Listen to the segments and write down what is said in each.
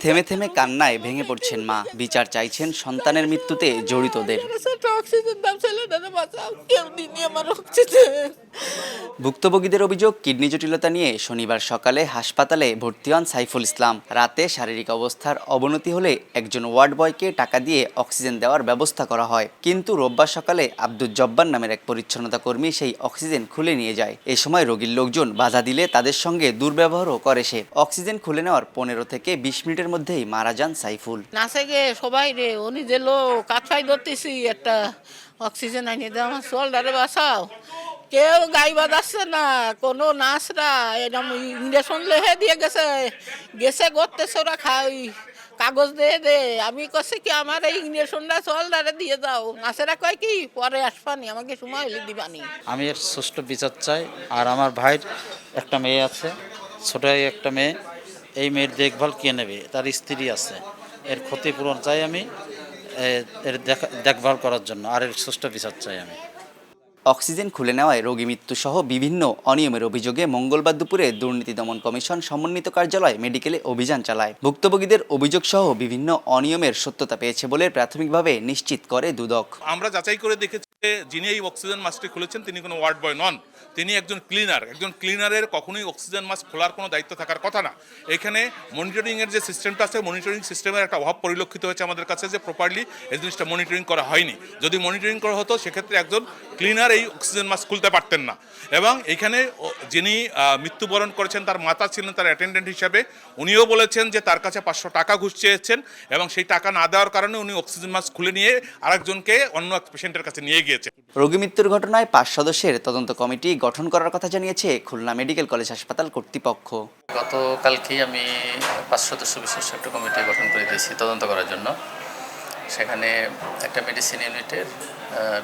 থেমে থেমে কান্নায় ভেঙে পড়ছেন মা। বিচার চাইছেন সন্তানের মৃত্যুতে জড়িতদের। অক্সিজেন দাম ছেলেটারে বাঁচাও কেউ দিনই আমার অক্সিজেন। ভুক্তভোগীদের অভিযোগ, কিডনি জটিলতা নিয়ে শনিবার সকালে হাসপাতালে ভর্তি হন সাইফুল ইসলাম। রাতে শারীরিক অবস্থার অবনতি হলে একজন ওয়ার্ড বয়কে টাকা দিয়ে অক্সিজেন দেওয়ার ব্যবস্থা করা হয়। কিন্তু রোববার সকালে আব্দুল জব্বার নামের এক পরিচ্ছন্নতা কর্মী সেই অক্সিজেন খুলে নিয়ে যায়। এ সময় রোগীর লোকজন বাধা দিলে তাদের সঙ্গে দুর্ব্যবহারও করে সে। অক্সিজেন খুলে নেওয়ার পনেরো থেকে বিশ মিনিটের মধ্যেই মারা যান সাইফুল। গে সবাই রে, উনি যে লোক, কাছাই ধরতেছি একটা অক্সিজেন আনিয়ে দেওয়া, আমার সোয়ালটারে বাঁচাও। কেউ গাই বাজাচ্ছে না, কোনো নাচরা এরকম ইঞ্জেকশন লেহে দিয়ে গেছে গেছে করতেছে ওরা খাই, কাগজ দিয়ে দে। আমি কছি কি, আমার এই ইঞ্জেকশনটা সোয়ালটারে দিয়ে দাও নাচেরা কয় কি, পরে আসবানি, আমাকে সময় হলে দিবানি। আমি এর সুষ্ঠু বিচার চাই, আর আমার ভাইয়ের একটা মেয়ে আছে, ছোট একটা মেয়ে, এই মেয়ের দেখভাল কে নেবে? তার স্ত্রী আছে। এর ক্ষতিপূরণ চাই আমি এর দেখা- দেখভাল করার জন্য, আর এর সুষ্ঠু বিচার চাই আমি। অক্সিজেন খুলে নেওয়ায় রোগী মৃত্যু সহ বিভিন্ন অনিয়মের অভিযোগে মঙ্গলবার দুপুরে দুর্নীতি দমন কমিশন সমন্বিত কার্যালয় মেডিকেলে অভিযান চালায়। ভুক্তভোগীদের অভিযোগ সহ বিভিন্ন অনিয়মের সত্যতা পেয়েছে বলে প্রাথমিকভাবে নিশ্চিত করে দুদক। আমরা যাচাই করে দেখেছি যিনি এই অক্সিজেন মাস্কটি খুলেছেন, তিনি কোনো ওয়ার্ড বয় নন। তিনি একজন ক্লিনার একজন ক্লিনারের কখনোই অক্সিজেন মাস্ক খোলার কোনো দায়িত্ব থাকার কথা না। এখানে মনিটরিংয়ের যে সিস্টেমটা আছে মনিটরিং সিস্টেমের একটা অভাব পরিলক্ষিত হয়েছে আমাদের কাছে যে প্রপারলি এই জিনিসটা মনিটরিং করা হয়নি। যদি মনিটরিং করা হতো, সেক্ষেত্রে একজন ক্লিনার এই অক্সিজেন মাস্ক খুলতে পারতেন না। এবং এখানে যিনি মৃত্যুবরণ করেছেন, তার মাতা ছিলেন তার অ্যাটেন্ডেন্ট হিসাবে, উনিও বলেছেন যে তার কাছে পাঁচশো টাকা ঘুষ চেয়েছেন এবং সেই টাকা না দেওয়ার কারণে উনি অক্সিজেন মাস্ক খুলে নিয়ে আরেকজনকে অন্য এক পেশেন্টের কাছে নিয়ে গিয়েছেন রোগী মৃত্যুর ঘটনায় পাঁচ সদস্যের তদন্ত কমিটি গঠন করার কথা জানিয়েছে খুলনা মেডিকেল কলেজ হাসপাতাল কর্তৃপক্ষ। গতকালকেই আমি পাঁচ সদস্য বিশিষ্ট একটা কমিটি গঠন করে দিয়েছি তদন্ত করার জন্য। সেখানে একটা মেডিসিন ইউনিটের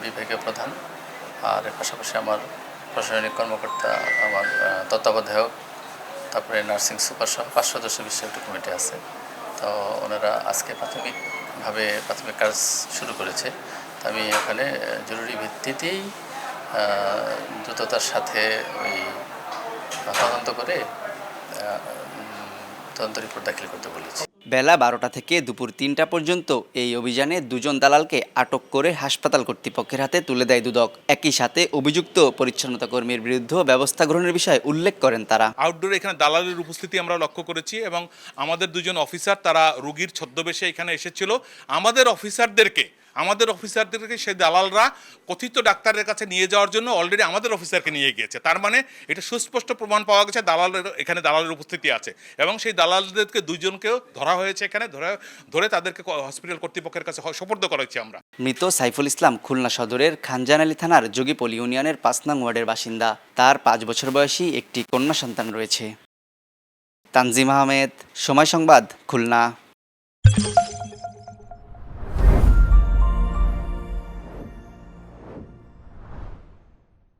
বিভাগীয় প্রধান আর পাশাপাশি আমার প্রশাসনিক কর্মকর্তা আমার তত্ত্বাবধায়ক তারপরে নার্সিং সুপার সহ পাঁচ সদস্য বিশিষ্ট একটা কমিটি আছে। তো ওনারা আজকে প্রাথমিকভাবে প্রাথমিক কাজ শুরু করেছে। আমি ওখানে জরুরি ভিত্তিতেই দ্রুততার সাথে ওই তদন্ত করে তদন্ত রিপোর্ট দাখিল করতে বলেছি। বেলা বারোটা থেকে দুপুর তিনটা পর্যন্ত এই অভিযানে দুজন দালালকে আটক করে হাসপাতাল কর্তৃপক্ষের হাতে তুলে দেয় দুদক। একই সাথে অভিযুক্ত পরিচ্ছন্নতা কর্মীর বিরুদ্ধে ব্যবস্থা গ্রহণের বিষয়ে উল্লেখ করেন তারা। আউটডোরে এখানে দালালের উপস্থিতি আমরা লক্ষ্য করেছি এবং আমাদের দুজন অফিসার, তারা রুগীর ছদ্মবেশে এখানে এসেছিল। আমাদের অফিসারদেরকে আমাদের অফিসারদেরকে সেই দালালরা কথিত ডাক্তারের কাছে নিয়ে যাওয়ার জন্য অলরেডি আমাদের অফিসারকে নিয়ে গিয়েছে। তার মানে এটা সুস্পষ্ট প্রমাণ পাওয়া গেছে, দালালের, এখানে দালালের উপস্থিতি আছে। এবং সেই দালালদেরকে দুজনকেও ধরা হয়েছে এখানে, ধরে ধরে তাদেরকে হসপিটাল কর্তৃপক্ষের কাছে সোপর্দ করা হয়েছে আমরা। মৃত সাইফুল ইসলাম খুলনা সদরের খানজান আলী থানার যোগীপল ইউনিয়নের পাঁচ নং ওয়ার্ডের বাসিন্দা। তার পাঁচ বছর বয়সী একটি কন্যা সন্তান রয়েছে। তানজিম আহমেদ, সময় সংবাদ, খুলনা।